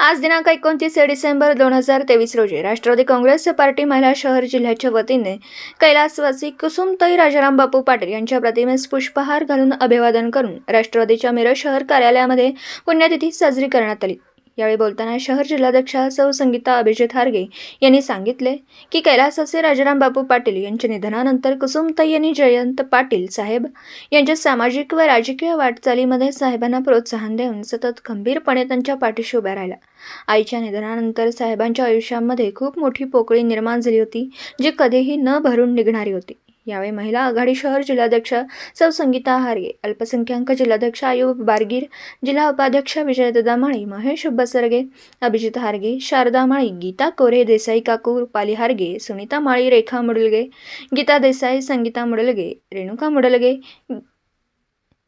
आज दिनांक एकोणतीस डिसेंबर दोन हजार तेवीस रोजी राष्ट्रवादी काँग्रेस पार्टी महिला शहर जिल्ह्याच्या वतीने कैलासवासी कुसुमताई राजाराम बापू पाटील यांच्या प्रतिमेस पुष्पहार घालून अभिवादन करून राष्ट्रवादीच्या मिरज शहर कार्यालयामध्ये पुण्यतिथी साजरी करण्यात आली. यावेळी बोलताना शहर जिल्हाध्यक्षा सौ संगीता अभिजित हारगे यांनी सांगितले की कैलासाचे राजाराम बापू पाटील यांच्या निधनानंतर कुसुमताई यांनी जयंत पाटील साहेब यांच्या सामाजिक व राजकीय वाटचालीमध्ये साहेबांना प्रोत्साहन देऊन सतत खंबीरपणे त्यांच्या पाठीशी उभ्या राहिल्या. आईच्या निधनानंतर साहेबांच्या आयुष्यामध्ये खूप मोठी पोकळी निर्माण झाली होती जी कधीही न भरून निघणारी होती. यावेळी महिला आघाडी शहर जिल्हाध्यक्ष सौ संगीता हारगे अल्पसंख्याक जिल्हाध्यक्ष आयुब बारगीर जिल्हा उपाध्यक्ष विजयददा माळी महेश बसरगे अभिजित हारगे शारदा माळी गीता कोरे देसाई काकू रुपाली हारगे सुनीता माळी रेखा मुडलगे गीता देसाई संगीता मुडलगे रेणुका मुडलगे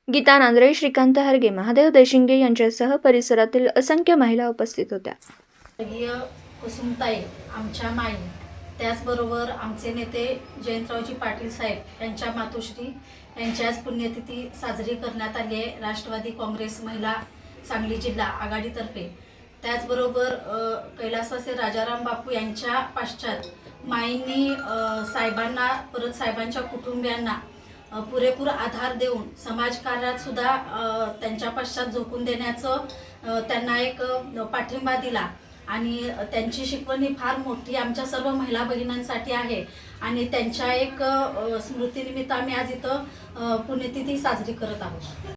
गीता नांद्रे श्रीकांत हारगे महादेव देशिंगे यांच्यासह परिसरातील असंख्य महिला उपस्थित होत्या. कुसुमताई आमच्या माई त्याचबरोबर आमचे नेते जयंतरावजी पाटील साहेब यांच्या मातोश्री यांच्याच पुण्यतिथी साजरी करण्यात आली आहे. राष्ट्रवादी काँग्रेस महिला सांगली जिल्हा आघाडीतर्फे. त्याचबरोबर कैलासवासी राजाराम बापू यांच्या पाश्चात माईंनी साहेबांना परत साहेबांच्या कुटुंबियांना पुरेपूर आधार देऊन समाजकार्यात सुद्धा त्यांच्या पश्चात झोकून देण्याचं त्यांना एक पाठिंबा दिला. आणि त्यांची शिकवण ही फार मोठी आमच्या सर्व महिला बहिणांसाठी आहे. आणि त्यांच्या एक स्मृतीनिमित्त आम्ही आज इथं पुण्यतिथी साजरी करत आहोत.